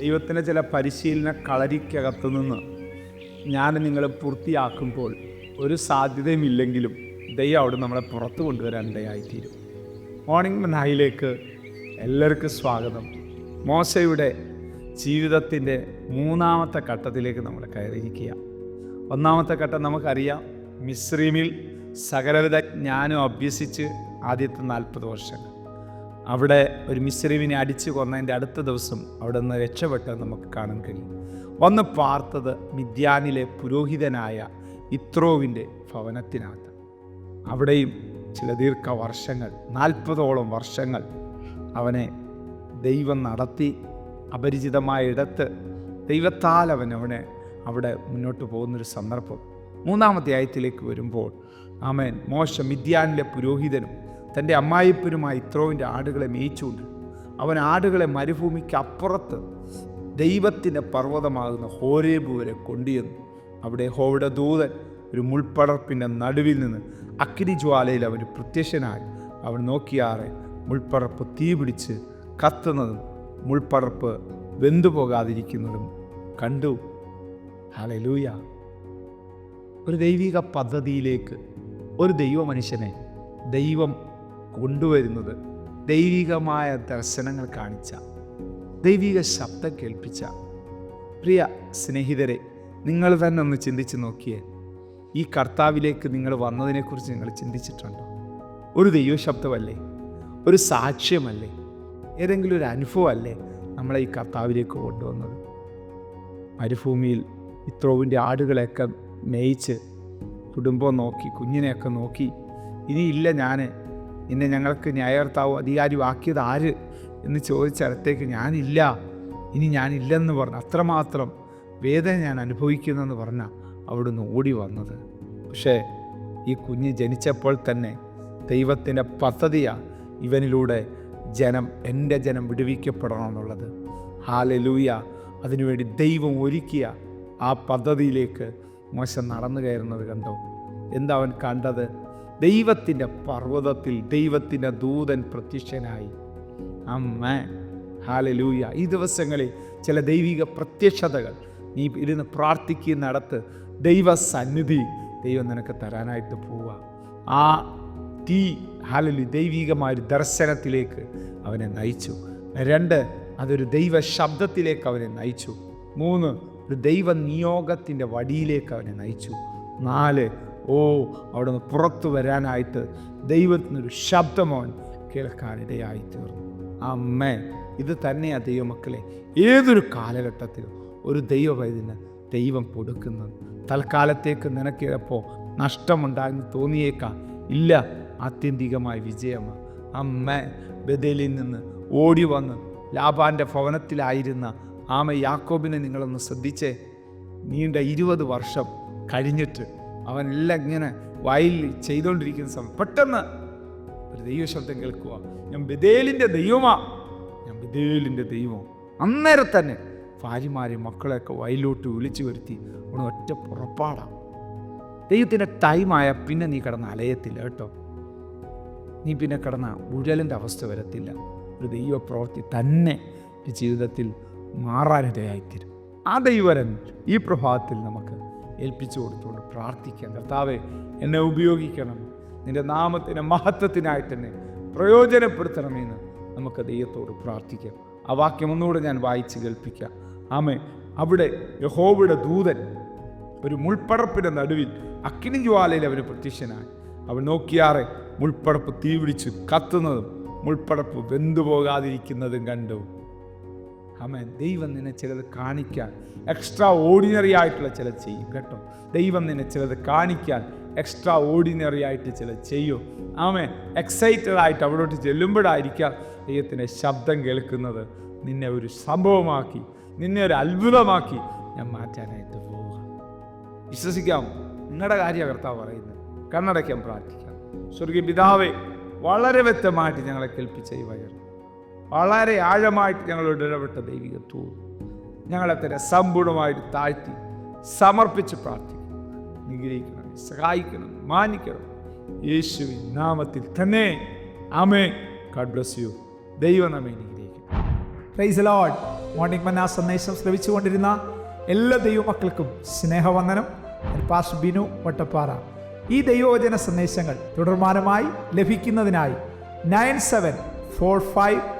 ദൈവത്തിന്റെ ചില പരിശീലന കളരിക്കകത്തു നിന്ന് ഞാൻ നിങ്ങളെ പൂർത്തിയാക്കുമ്പോൾ ഒരു സാധ്യതയുമില്ലെങ്കിലും ദൈവം അവിടെ നമ്മളെ പുറത്തു കൊണ്ടുവരാൻ ഇടയായിത്തീരും. മോർണിംഗ് മനായിലേക്ക് എല്ലാവർക്കും സ്വാഗതം. മോശയുടെ ജീവിതത്തിന്റെ മൂന്നാമത്തെ ഘട്ടത്തിലേക്ക് നമ്മൾ കയറിയിരിക്കുക ഒന്നാമത്തെ ഘട്ടം നമുക്കറിയാം മിശ്രീമിൽ സകലവിധ ജ്ഞാനം അഭ്യസിച്ച് ആദ്യത്തെ നാൽപ്പത് വർഷങ്ങൾ. അവിടെ ഒരു മിശ്രീവിനെ അടിച്ചു കൊന്നതിന്റെ അടുത്ത ദിവസം അവിടെ നിന്ന് രക്ഷപ്പെട്ട് നമുക്ക് കാണാൻ കഴിയും. വന്ന് പാർത്തത് മിദ്യാനിലെ പുരോഹിതനായ ഇത്രോവിന്റെ ഭവനത്തിനകത്ത്. അവിടെയും ചില ദീർഘ വർഷങ്ങൾ നാൽപ്പതോളം വർഷങ്ങൾ അവനെ ദൈവം നടത്തി അപരിചിതമായ ഇടത്ത് ദൈവത്താൽ അവൻ അവനെ അവിടെ മുന്നോട്ട് പോകുന്നൊരു സന്ദർഭം. മൂന്നാമത്തെ ആയത്തിലേക്ക് വരുമ്പോൾ ആമേൻ. മോശ മിദ്യാനിലെ പുരോഹിതനും തന്റെ അമ്മായിപ്പനുമായി ഇത്രോവിന്റെ ആടുകളെ മേയിച്ചുകൊണ്ട് അവൻ ആടുകളെ മരുഭൂമിക്ക് അപ്പുറത്ത് ദൈവത്തിന്റെ പർവതമാകുന്ന ഹോരേബു വരെ കൊണ്ടുചെന്നു. അവിടെ ഹോവിടെ ദൂതൻ ഒരു മുൾപ്പടർപ്പിന്റെ നടുവിൽ നിന്ന് അഗ്നിജ്വാലയിൽ അവർ പ്രത്യക്ഷനായി. അവൻ നോക്കിയാറെ മുൾപ്പടർപ്പ് തീ പിടിച്ച് കത്തുന്നതും മുൾപ്പടർപ്പ് വെന്തുപോകാതിരിക്കുന്നതും കണ്ടു. ഹലലൂയ ഒരു ദൈവിക പദ്ധതിയിലേക്ക് ഒരു ദൈവമനുഷ്യനെ ദൈവം കൊണ്ടുവരുന്നത്. ദൈവികമായ ദർശനങ്ങൾ കാണിച്ച ദൈവിക ശബ്ദം കേൾപ്പിച്ച. പ്രിയ സ്നേഹിതരെ നിങ്ങൾ തന്നെ ഒന്ന് ചിന്തിച്ച് നോക്കിയേ. ഈ കർത്താവിലേക്ക് നിങ്ങൾ വന്നതിനെക്കുറിച്ച് നിങ്ങൾ ചിന്തിച്ചിട്ടുണ്ടോ? ഒരു ദൈവശബ്ദമല്ലേ? ഒരു സാക്ഷ്യമല്ലേ? ഏതെങ്കിലും ഒരു അനുഭവമല്ലേ നമ്മളെ ഈ കർത്താവിലേക്ക് കൊണ്ടുവന്നത്? മരുഭൂമിയിൽ ഇത്രോവിന്റെ ആടുകളെയൊക്കെ മേയിച്ച് കുടുംബം നോക്കി കുഞ്ഞിനെയൊക്കെ നോക്കി ഇനിയില്ല ഞാൻ ഇന്നെ ഞങ്ങൾക്ക് ന്യായകർത്താവ് അധികാരിയാക്കിയത് ആര്? എന്ന് ചോദിച്ചിടത്തേക്ക് ഞാനില്ല. ഇനി ഞാനില്ലെന്ന് പറഞ്ഞു അത്രമാത്രം വേദന ഞാൻ അനുഭവിക്കുന്നെന്ന് പറഞ്ഞാൽ അവിടുന്ന് ഓടി വന്നത്. പക്ഷേ ഈ കുഞ്ഞ് ജനിച്ചപ്പോൾ തന്നെ ദൈവത്തിന്റെ പദ്ധതിയാണ് ഇവനിലൂടെ ജനം എന്റെ ജനം വിടുവിക്കപ്പെടണം എന്നുള്ളത് ഹാലലൂയ. അതിനുവേണ്ടി ദൈവം ഒരുക്കിയ ആ പദ്ധതിയിലേക്ക് മോശം നടന്നു കയറുന്നത് കണ്ടോ? എന്താ അവൻ കണ്ടത്? ദൈവത്തിന്റെ പർവതത്തിൽ ദൈവത്തിന്റെ ദൂതൻ പ്രത്യക്ഷനായി. അമ്മ ഹാലലൂയ ഈ ദിവസങ്ങളിൽ ചില ദൈവിക പ്രത്യക്ഷതകൾ നീ ഇരുന്ന് ദൈവ സന്നിധി ദൈവം നിനക്ക് തരാനായിട്ട് പോവുക. ആ തീ ഹാലലു ദൈവികമായ ഒരു ദർശനത്തിലേക്ക് അവനെ നയിച്ചു. രണ്ട് അതൊരു ദൈവ ശബ്ദത്തിലേക്ക് അവനെ നയിച്ചു. മൂന്ന് ഒരു ദൈവ നിയോഗത്തിന്റെ വടിയിലേക്ക് അവനെ നയിച്ചു. നാല് ഓ അവിടെ നിന്ന് പുറത്തു വരാനായിട്ട് ദൈവത്തിനൊരു ശബ്ദമോൻ കേൾക്കാനിടയായി തീർന്നു. അമ്മേ ഇത് തന്നെയാണ് ദൈവമക്കളെ ഏതൊരു കാലഘട്ടത്തിലും ഒരു ദൈവവൈദ്യന് ദൈവം കൊടുക്കുന്നത്. തൽക്കാലത്തേക്ക് നിനക്കിഴപ്പോൾ നഷ്ടമുണ്ടായെന്ന് തോന്നിയേക്കാം. ഇല്ല ആത്യന്തികമായ വിജയമാണ് അമ്മ ബദലിൽ നിന്ന് ഓടി വന്ന് ലാബാന്റെ ഭവനത്തിലായിരുന്ന ആമ യാക്കോബിനെ നിങ്ങളൊന്ന് ശ്രദ്ധിച്ചേ. നീണ്ട ഇരുപത് വർഷം കഴിഞ്ഞിട്ട് അവനെല്ലാം ഇങ്ങനെ വായിൽ ചെയ്തുകൊണ്ടിരിക്കുന്ന സമയം. പെട്ടെന്ന് ഒരു ദൈവശബ്ദം കേൾക്കുക. ഞാൻ ബദേലിന്റെ ദൈവമാ. ഞാൻ ബദേലിന്റെ ദൈവം. അന്നേരം തന്നെ ഭാര്യമാരെ മക്കളെയൊക്കെ വയലോട്ട് വിളിച്ചു വരുത്തി. അവിടെ ഒറ്റ പുറപ്പാടാം. ദൈവത്തിന്റെ ടൈമായ പിന്നെ നീ കിടന്ന് അലയത്തില്ല കേട്ടോ. നീ പിന്നെ കിടന്ന ഉഴലിന്റെ അവസ്ഥ വരത്തില്ല. ഒരു ദൈവപ്രവൃത്തി തന്നെ ഈ ജീവിതത്തിൽ മാറാനിടയായിത്തരും. ആ ദൈവരൻ ഈ പ്രഭാതത്തിൽ നമുക്ക് ഏൽപ്പിച്ചു കൊടുത്തുകൊണ്ട് പ്രാർത്ഥിക്കാം കർത്താവെ എന്നെ ഉപയോഗിക്കണം. നിന്റെ നാമത്തിന്റെ മഹത്വത്തിനായി തന്നെ പ്രയോജനപ്പെടുത്തണമെന്ന് നമുക്ക് ദൈവത്തോട് പ്രാർത്ഥിക്കാം. ആ വാക്യം ഒന്നുകൂടെ ഞാൻ വായിച്ച് കേൾപ്പിക്കാം. ആമേ അവിടെ യഹോവയുടെ ദൂതൻ ഒരു മുൾപ്പടപ്പിന്റെ നടുവിൽ അഗ്നിജ്വാലയിൽ അവന് പ്രത്യക്ഷനായി. അവൻ നോക്കിയാറെ മുൾപ്പടപ്പ് തീപിടിച്ച് കത്തുന്നതും മുൾപ്പടപ്പ് വെന്തുപോകാതിരിക്കുന്നതും കണ്ടു. അമേൻ ദൈവം നിന്നെ ചിലത് കാണിക്കാൻ എക്സ്ട്രാ ഓർഡിനറി ആയിട്ടുള്ള ചില ചെയ്യും കേട്ടോ? ദൈവം നിന്നെ ചിലത് കാണിക്കാൻ എക്സ്ട്രാ ഓർഡിനറി ആയിട്ട് ചില ചെയ്യും. ആമേ എക്സൈറ്റഡ് ആയിട്ട് അവിടോട്ട് ചെല്ലുമ്പോഴായിരിക്കാം ദൈവത്തിന്റെ ശബ്ദം കേൾക്കുന്നത്. നിന്നെ ഒരു സംഭവമാക്കി നിന്നെ ഒരു അത്ഭുതമാക്കി ഞാൻ മാറ്റാനായിട്ട് പോവുക. വിശ്വസിക്കാം. നിങ്ങളുടെ കാര്യ കർത്താവ് പറയുന്നത് കണ്ണടയ്ക്കാൻ പ്രാർത്ഥിക്കാം. സ്വർഗീയ പിതാവെ വളരെ വ്യക്തമായിട്ട് ഞങ്ങളെ കേൾപ്പിച്ച ഈ വയർ വളരെ ആഴമായിട്ട് ഞങ്ങളോട് ഇടപെട്ട ദൈവിക തൂ ഞങ്ങളെ തന്നെ സമ്പൂർണമായിട്ട് താഴ്ത്തി സമർപ്പിച്ച് പ്രാർത്ഥിക്കും നിഗ്രഹിക്കണം സഹായിക്കണം മാനിക്കണം. യേശുവിൻ നാമത്തിൽ തന്നെ. ആമേ ഗാഡ് ബ്ലസ് യു ദൈവം നമ്മെ നിഗ്രഹിക്കണം മോർണിംഗ് മന്ന സന്ദേശം ശ്രമിച്ചുകൊണ്ടിരുന്ന എല്ലാ ദൈവമക്കൾക്കും സ്നേഹവന്ദനം. പാസ് ബിനു വട്ടപ്പാറ. ഈ ദൈവവചന സന്ദേശങ്ങൾ തുടർമാനമായി ലഭിക്കുന്നതിനായി nine seven four five